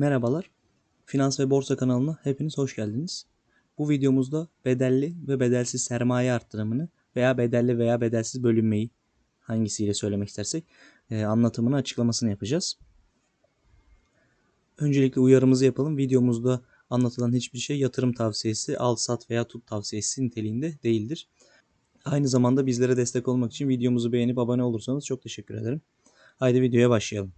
Merhabalar. Finans ve Borsa kanalına hepiniz hoş geldiniz. Bu videomuzda bedelli ve bedelsiz sermaye arttırımını veya bedelli veya bedelsiz bölünmeyi hangisiyle söylemek istersek e, anlatımını açıklamasını yapacağız. Öncelikle uyarımızı yapalım. Videomuzda anlatılan hiçbir şey yatırım tavsiyesi, al sat veya tut tavsiyesi niteliğinde değildir. Aynı zamanda bizlere destek olmak için videomuzu beğenip abone olursanız çok teşekkür ederim. Haydi videoya başlayalım.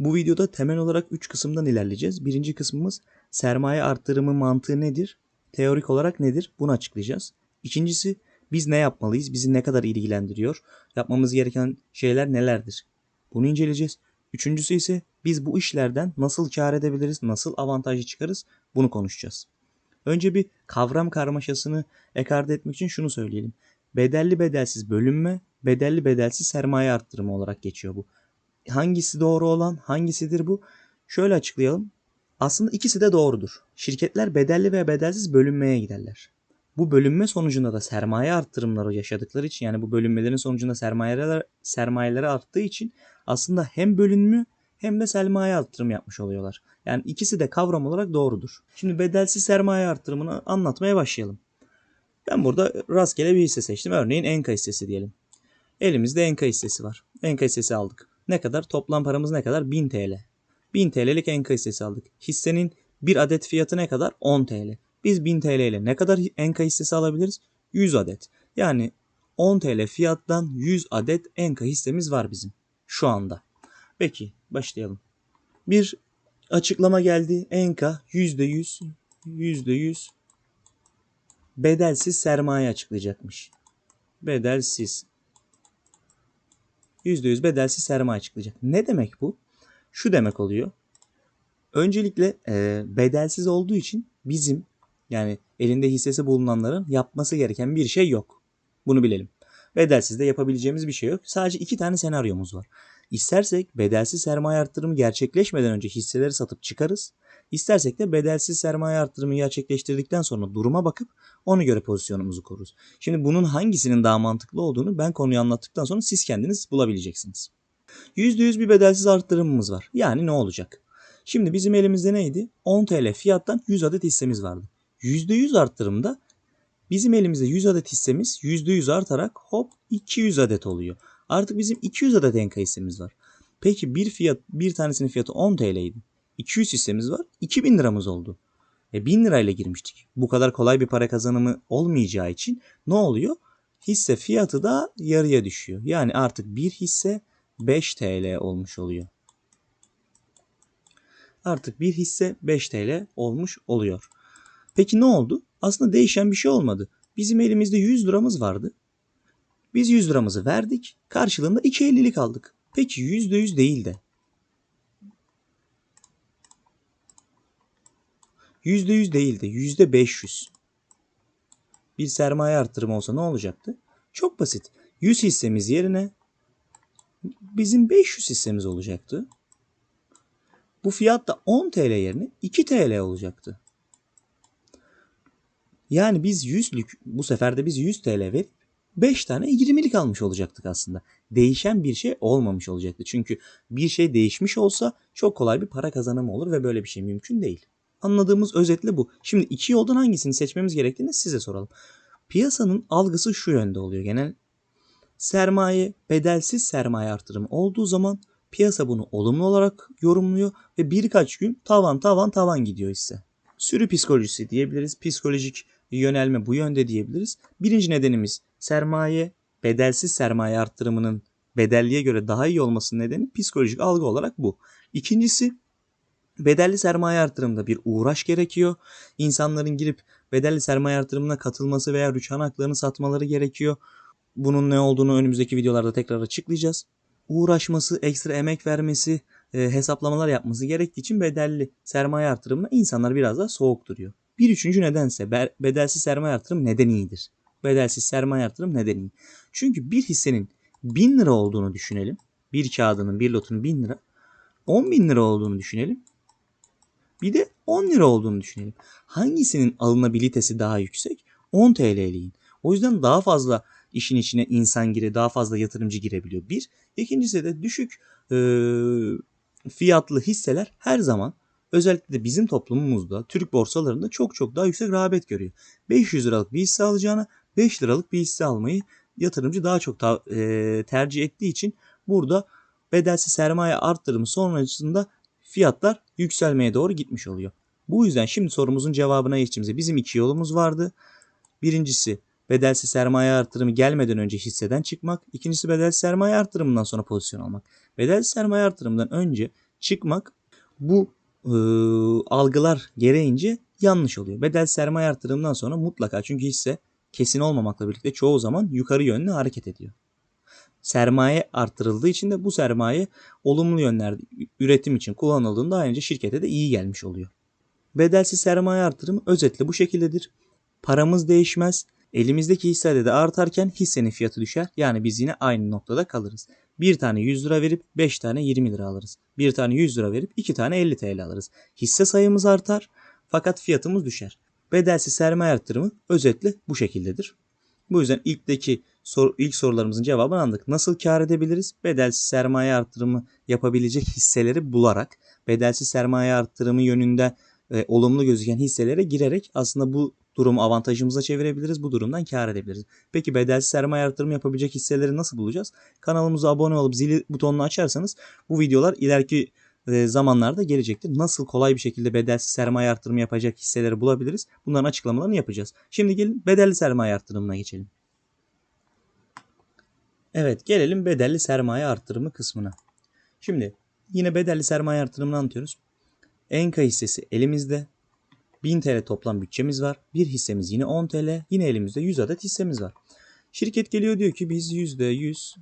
Bu videoda temel olarak 3 kısımdan ilerleyeceğiz. Birinci kısmımız sermaye arttırımı mantığı nedir? Teorik olarak nedir? Bunu açıklayacağız. İkincisi biz ne yapmalıyız? Bizi ne kadar ilgilendiriyor? Yapmamız gereken şeyler nelerdir? Bunu inceleyeceğiz. Üçüncüsü ise biz bu işlerden nasıl kar edebiliriz? Nasıl avantajı çıkarız? Bunu konuşacağız. Önce bir kavram karmaşasını ekarte etmek için şunu söyleyelim. Bedelli bedelsiz bölünme, bedelli bedelsiz sermaye arttırımı olarak geçiyor bu. Hangisi doğru olan, hangisidir bu? Şöyle açıklayalım. Aslında ikisi de doğrudur. Şirketler bedelli ve bedelsiz bölünmeye giderler. Bu bölünme sonucunda da sermaye arttırımları yaşadıkları için yani bu bölünmelerin sonucunda sermayeler sermayeleri arttığı için aslında hem bölünmü hem de sermaye arttırım yapmış oluyorlar. Yani ikisi de kavram olarak doğrudur. Şimdi bedelsiz sermaye arttırımını anlatmaya başlayalım. Ben burada rastgele bir hisse seçtim. Örneğin Enka hissesi diyelim. Elimizde Enka hissesi var. Enka hissesi aldık. Ne kadar? Toplam paramız ne kadar? 1000 TL. 1000 TL'lik Enka hissesi aldık. Hissenin bir adet fiyatı ne kadar? 10 TL. Biz 1000 TL ile ne kadar Enka hissesi alabiliriz? 100 adet. Yani 10 TL fiyattan 100 adet Enka hissemiz var bizim şu anda. Peki başlayalım. Bir açıklama geldi. Enka %100 %100 bedelsiz sermaye açıklayacakmış. Bedelsiz. %100 bedelsiz sermaye açıklayacak. Ne demek bu? Şu demek oluyor. Öncelikle e, bedelsiz olduğu için bizim yani elinde hissesi bulunanların yapması gereken bir şey yok. Bunu bilelim. Bedelsiz de yapabileceğimiz bir şey yok. Sadece iki tane senaryomuz var. İstersek bedelsiz sermaye arttırımı gerçekleşmeden önce hisseleri satıp çıkarız. İstersek de bedelsiz sermaye arttırımı gerçekleştirdikten sonra duruma bakıp ona göre pozisyonumuzu koruruz. Şimdi bunun hangisinin daha mantıklı olduğunu ben konuyu anlattıktan sonra siz kendiniz bulabileceksiniz. %100 bir bedelsiz arttırımımız var. Yani ne olacak? Şimdi bizim elimizde neydi? 10 TL fiyattan 100 adet hissemiz vardı. %100 arttırımda bizim elimizde 100 adet hissemiz %100 artarak hop 200 adet oluyor. Artık bizim 200 adet enka hissemiz var. Peki bir fiyat bir tanesinin fiyatı 10 TL'ydi. 200 hissemiz var. 2000 liramız oldu. E 1000 lirayla girmiştik. Bu kadar kolay bir para kazanımı olmayacağı için ne oluyor? Hisse fiyatı da yarıya düşüyor. Yani artık bir hisse 5 TL olmuş oluyor. Artık bir hisse 5 TL olmuş oluyor. Peki ne oldu? Aslında değişen bir şey olmadı. Bizim elimizde 100 liramız vardı. Biz 100 liramızı verdik. Karşılığında 2.50'lik aldık. Peki %100 değil de %100 değil de %500 bir sermaye arttırımı olsa ne olacaktı? Çok basit. 100 hissemiz yerine bizim 500 hissemiz olacaktı. Bu fiyat da 10 TL yerine 2 TL olacaktı. Yani biz 100'lük bu sefer de biz 100 TL verip 5 tane 20'lik almış olacaktık aslında. Değişen bir şey olmamış olacaktı. Çünkü bir şey değişmiş olsa çok kolay bir para kazanımı olur ve böyle bir şey mümkün değil. Anladığımız özetle bu. Şimdi iki yoldan hangisini seçmemiz gerektiğini size soralım. Piyasanın algısı şu yönde oluyor genel. Sermaye, bedelsiz sermaye artırımı olduğu zaman piyasa bunu olumlu olarak yorumluyor ve birkaç gün tavan tavan tavan gidiyor ise. Sürü psikolojisi diyebiliriz. Psikolojik yönelme bu yönde diyebiliriz. Birinci nedenimiz sermaye, bedelsiz sermaye arttırımının bedelliye göre daha iyi olmasının nedeni psikolojik algı olarak bu. İkincisi bedelli sermaye artırımında bir uğraş gerekiyor. İnsanların girip bedelli sermaye artırımına katılması veya rüçhan haklarını satmaları gerekiyor. Bunun ne olduğunu önümüzdeki videolarda tekrar açıklayacağız. Uğraşması, ekstra emek vermesi, e, hesaplamalar yapması gerektiği için bedelli sermaye artırımına insanlar biraz daha soğuk duruyor. Bir üçüncü nedense bedelsiz sermaye artırım neden iyidir? Bedelsiz sermaye artırım neden iyi? Çünkü bir hissenin 1000 lira olduğunu düşünelim. Bir kağıdının, bir lotunun 1000 lira. 10 bin lira olduğunu düşünelim. Bir de 10 lira olduğunu düşünelim. Hangisinin alınabilitesi daha yüksek? 10 TL'liğin. O yüzden daha fazla işin içine insan gire, daha fazla yatırımcı girebiliyor. Bir. İkincisi de düşük e, fiyatlı hisseler her zaman özellikle de bizim toplumumuzda Türk borsalarında çok çok daha yüksek rağbet görüyor. 500 liralık bir hisse alacağına 5 liralık bir hisse almayı yatırımcı daha çok ta- e, tercih ettiği için burada bedelsiz sermaye arttırımı sonrasında fiyatlar yükselmeye doğru gitmiş oluyor. Bu yüzden şimdi sorumuzun cevabına geçtiğimizde bizim iki yolumuz vardı. Birincisi bedelsiz sermaye artırımı gelmeden önce hisseden çıkmak. İkincisi bedelsiz sermaye artırımından sonra pozisyon almak. Bedelsiz sermaye artırımından önce çıkmak bu e, algılar gereğince yanlış oluyor. Bedelsiz sermaye artırımından sonra mutlaka çünkü hisse kesin olmamakla birlikte çoğu zaman yukarı yönlü hareket ediyor. Sermaye arttırıldığı için de bu sermaye olumlu yönlerde üretim için kullanıldığında ayrıca şirkete de iyi gelmiş oluyor. Bedelsiz sermaye artırımı özetle bu şekildedir. Paramız değişmez. Elimizdeki hisse adedi artarken hissenin fiyatı düşer. Yani biz yine aynı noktada kalırız. Bir tane 100 lira verip 5 tane 20 lira alırız. Bir tane 100 lira verip 2 tane 50 TL alırız. Hisse sayımız artar fakat fiyatımız düşer. Bedelsiz sermaye artırımı özetle bu şekildedir. Bu yüzden ilkteki sor, ilk sorularımızın cevabını aldık. Nasıl kar edebiliriz? Bedelsiz sermaye artırımı yapabilecek hisseleri bularak, bedelsiz sermaye artırımı yönünde e, olumlu gözüken hisselere girerek aslında bu durumu avantajımıza çevirebiliriz. Bu durumdan kar edebiliriz. Peki bedelsiz sermaye artırımı yapabilecek hisseleri nasıl bulacağız? Kanalımıza abone olup zili butonunu açarsanız bu videolar ileriki zamanlarda gelecektir. Nasıl kolay bir şekilde bedelsiz sermaye artırımı yapacak hisseleri bulabiliriz? Bunların açıklamalarını yapacağız. Şimdi gelin bedelli sermaye artırımına geçelim. Evet gelelim bedelli sermaye artırımı kısmına. Şimdi yine bedelli sermaye artırımını anlatıyoruz. Enka hissesi elimizde. 1000 TL toplam bütçemiz var. Bir hissemiz yine 10 TL. Yine elimizde 100 adet hissemiz var. Şirket geliyor diyor ki biz %100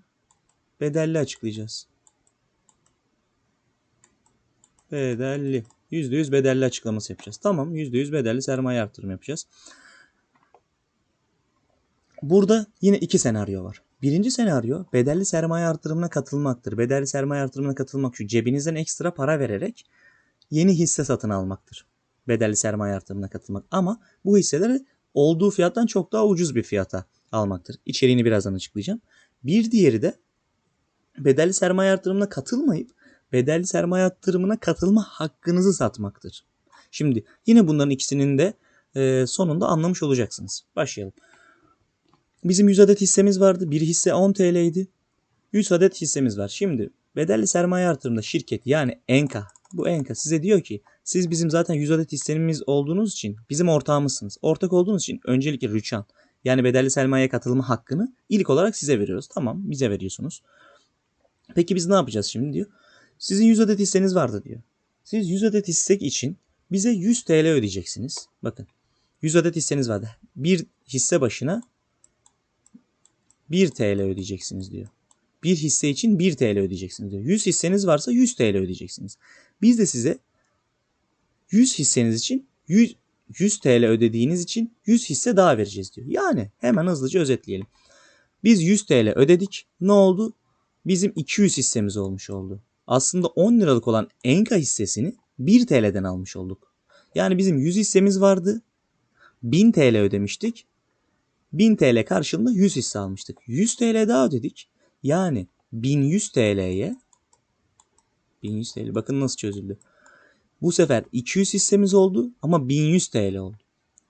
bedelli açıklayacağız. Bedelli. %100 bedelli açıklaması yapacağız. Tamam %100 bedelli sermaye artırım yapacağız. Burada yine iki senaryo var. Birinci senaryo bedelli sermaye artırımına katılmaktır. Bedelli sermaye artırımına katılmak şu cebinizden ekstra para vererek yeni hisse satın almaktır. Bedelli sermaye artırımına katılmak. Ama bu hisseleri olduğu fiyattan çok daha ucuz bir fiyata almaktır. İçeriğini birazdan açıklayacağım. Bir diğeri de bedelli sermaye artırımına katılmayıp bedelli sermaye artırımına katılma hakkınızı satmaktır. Şimdi yine bunların ikisinin de e, sonunda anlamış olacaksınız. Başlayalım. Bizim 100 adet hissemiz vardı. Bir hisse 10 TL'ydi. 100 adet hissemiz var. Şimdi bedelli sermaye artırımında şirket yani Enka bu Enka size diyor ki siz bizim zaten 100 adet hissemiz olduğunuz için bizim ortağımızsınız. Ortak olduğunuz için öncelikle rüçhan yani bedelli sermaye katılma hakkını ilk olarak size veriyoruz. Tamam bize veriyorsunuz. Peki biz ne yapacağız şimdi diyor. Sizin 100 adet hisseniz vardı diyor. Siz 100 adet hissek için bize 100 TL ödeyeceksiniz. Bakın 100 adet hisseniz vardı. Bir hisse başına 1 TL ödeyeceksiniz diyor. Bir hisse için 1 TL ödeyeceksiniz diyor. 100 hisseniz varsa 100 TL ödeyeceksiniz. Biz de size 100 hisseniz için 100, 100 TL ödediğiniz için 100 hisse daha vereceğiz diyor. Yani hemen hızlıca özetleyelim. Biz 100 TL ödedik. Ne oldu? Bizim 200 hissemiz olmuş oldu. Aslında 10 liralık olan Enka hissesini 1 TL'den almış olduk. Yani bizim 100 hissemiz vardı. 1000 TL ödemiştik. 1000 TL karşılığında 100 hisse almıştık. 100 TL daha ödedik. Yani 1100 TL'ye 1100 TL bakın nasıl çözüldü. Bu sefer 200 hissemiz oldu ama 1100 TL oldu.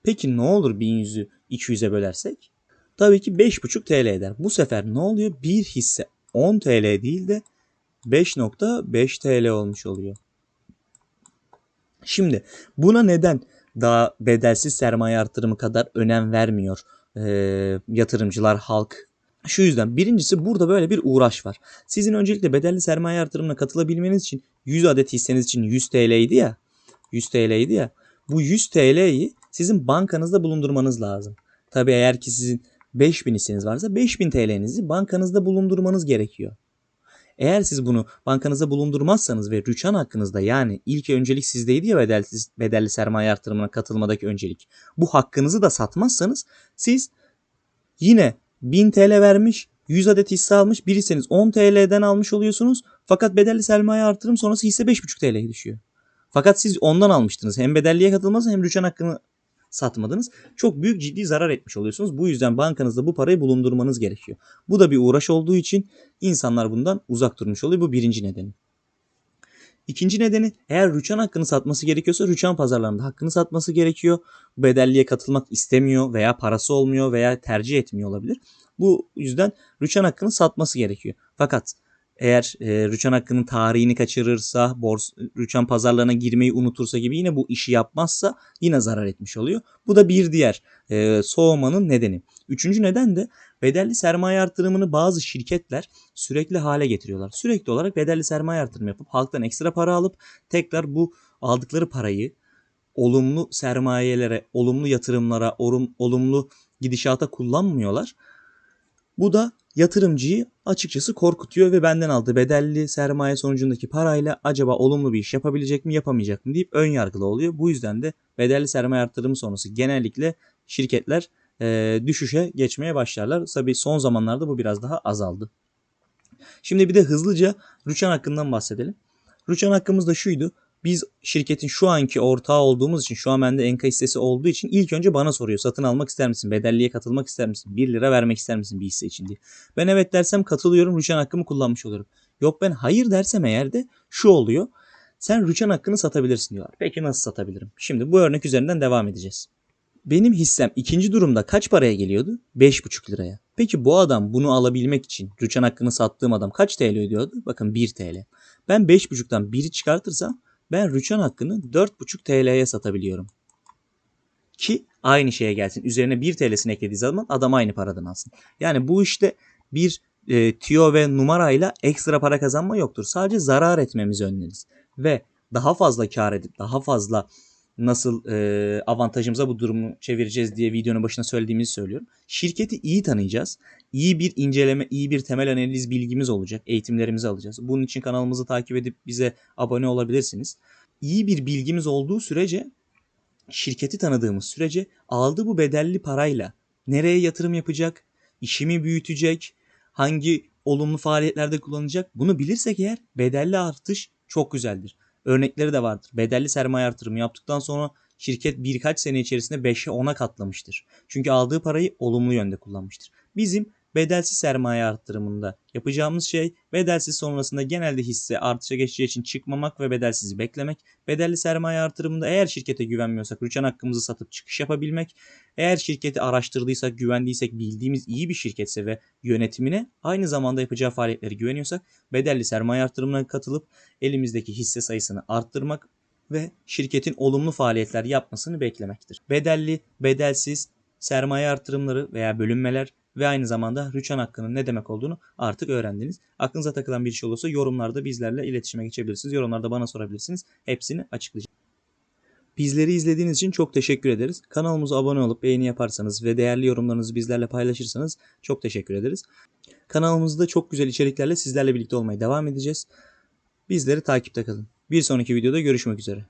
Peki ne olur 1100'ü 200'e bölersek? Tabii ki 5,5 TL eder. Bu sefer ne oluyor? Bir hisse 10 TL değil de 5.5 TL olmuş oluyor. Şimdi buna neden daha bedelsiz sermaye artırımı kadar önem vermiyor e, yatırımcılar, halk? Şu yüzden birincisi burada böyle bir uğraş var. Sizin öncelikle bedelli sermaye artırımına katılabilmeniz için 100 adet hisseniz için 100 TL'ydi ya. 100 TL'ydi ya. Bu 100 TL'yi sizin bankanızda bulundurmanız lazım. Tabii eğer ki sizin 5000 hisseniz varsa 5000 TL'nizi bankanızda bulundurmanız gerekiyor. Eğer siz bunu bankanızda bulundurmazsanız ve rüçhan hakkınızda yani ilk öncelik sizdeydi ya bedelli, bedelli sermaye artırımına katılmadaki öncelik. Bu hakkınızı da satmazsanız siz yine 1000 TL vermiş 100 adet hisse almış bir hisseniz 10 TL'den almış oluyorsunuz. Fakat bedelli sermaye artırım sonrası hisse 5,5 TL'ye düşüyor. Fakat siz ondan almıştınız. Hem bedelliye katılmaz hem rüçhan hakkını satmadınız. Çok büyük ciddi zarar etmiş oluyorsunuz. Bu yüzden bankanızda bu parayı bulundurmanız gerekiyor. Bu da bir uğraş olduğu için insanlar bundan uzak durmuş oluyor. Bu birinci nedeni. İkinci nedeni eğer rüçhan hakkını satması gerekiyorsa rüçhan pazarlarında hakkını satması gerekiyor. Bedelliye katılmak istemiyor veya parası olmuyor veya tercih etmiyor olabilir. Bu yüzden rüçhan hakkını satması gerekiyor. Fakat eğer e, rüçhan hakkının tarihini kaçırırsa, bors, rüçhan pazarlarına girmeyi unutursa gibi yine bu işi yapmazsa yine zarar etmiş oluyor. Bu da bir diğer e, soğumanın nedeni. Üçüncü neden de bedelli sermaye artırımını bazı şirketler sürekli hale getiriyorlar. Sürekli olarak bedelli sermaye artırımı yapıp halktan ekstra para alıp tekrar bu aldıkları parayı olumlu sermayelere, olumlu yatırımlara, olum- olumlu gidişata kullanmıyorlar. Bu da yatırımcıyı açıkçası korkutuyor ve benden aldığı bedelli sermaye sonucundaki parayla acaba olumlu bir iş yapabilecek mi yapamayacak mı deyip ön yargılı oluyor. Bu yüzden de bedelli sermaye artırımı sonrası genellikle şirketler e, düşüşe geçmeye başlarlar. Tabii son zamanlarda bu biraz daha azaldı. Şimdi bir de hızlıca Rüçhan hakkından bahsedelim. Rüçhan hakkımız da şuydu. Biz şirketin şu anki ortağı olduğumuz için, şu an bende enka hissesi olduğu için ilk önce bana soruyor. Satın almak ister misin? Bedelliye katılmak ister misin? 1 lira vermek ister misin bir hisse için diye. Ben evet dersem katılıyorum. Rüçhan hakkımı kullanmış olurum. Yok ben hayır dersem eğer de şu oluyor. Sen rüçhan hakkını satabilirsin diyorlar. Peki nasıl satabilirim? Şimdi bu örnek üzerinden devam edeceğiz. Benim hissem ikinci durumda kaç paraya geliyordu? 5,5 liraya. Peki bu adam bunu alabilmek için rüçhan hakkını sattığım adam kaç TL ödüyordu? Bakın 1 TL. Ben 5,5'tan 1'i çıkartırsam ben rüçhan hakkını 4,5 TL'ye satabiliyorum. Ki aynı şeye gelsin. Üzerine 1 TL'sini eklediği zaman adam aynı paradan alsın. Yani bu işte bir e, tiyo ve numarayla ekstra para kazanma yoktur. Sadece zarar etmemizi önleriz. Ve daha fazla kar edip daha fazla nasıl e, avantajımıza bu durumu çevireceğiz diye videonun başında söylediğimizi söylüyorum. Şirketi iyi tanıyacağız. İyi bir inceleme, iyi bir temel analiz bilgimiz olacak. Eğitimlerimizi alacağız. Bunun için kanalımızı takip edip bize abone olabilirsiniz. İyi bir bilgimiz olduğu sürece şirketi tanıdığımız sürece aldığı bu bedelli parayla nereye yatırım yapacak, işimi büyütecek, hangi olumlu faaliyetlerde kullanacak bunu bilirsek eğer bedelli artış çok güzeldir. Örnekleri de vardır. Bedelli sermaye artırımı yaptıktan sonra şirket birkaç sene içerisinde 5'e 10'a katlamıştır. Çünkü aldığı parayı olumlu yönde kullanmıştır. Bizim bedelsiz sermaye artırımında yapacağımız şey bedelsiz sonrasında genelde hisse artışa geçeceği için çıkmamak ve bedelsizi beklemek. Bedelli sermaye artırımında eğer şirkete güvenmiyorsak rüçhan hakkımızı satıp çıkış yapabilmek. Eğer şirketi araştırdıysak, güvendiysek, bildiğimiz iyi bir şirketse ve yönetimine aynı zamanda yapacağı faaliyetleri güveniyorsak bedelli sermaye artırımına katılıp elimizdeki hisse sayısını arttırmak ve şirketin olumlu faaliyetler yapmasını beklemektir. Bedelli, bedelsiz sermaye artırımları veya bölünmeler ve aynı zamanda rüçhan hakkının ne demek olduğunu artık öğrendiniz. Aklınıza takılan bir şey olursa yorumlarda bizlerle iletişime geçebilirsiniz. Yorumlarda bana sorabilirsiniz. Hepsini açıklayacağım. Bizleri izlediğiniz için çok teşekkür ederiz. Kanalımıza abone olup beğeni yaparsanız ve değerli yorumlarınızı bizlerle paylaşırsanız çok teşekkür ederiz. Kanalımızda çok güzel içeriklerle sizlerle birlikte olmaya devam edeceğiz. Bizleri takipte kalın. Bir sonraki videoda görüşmek üzere.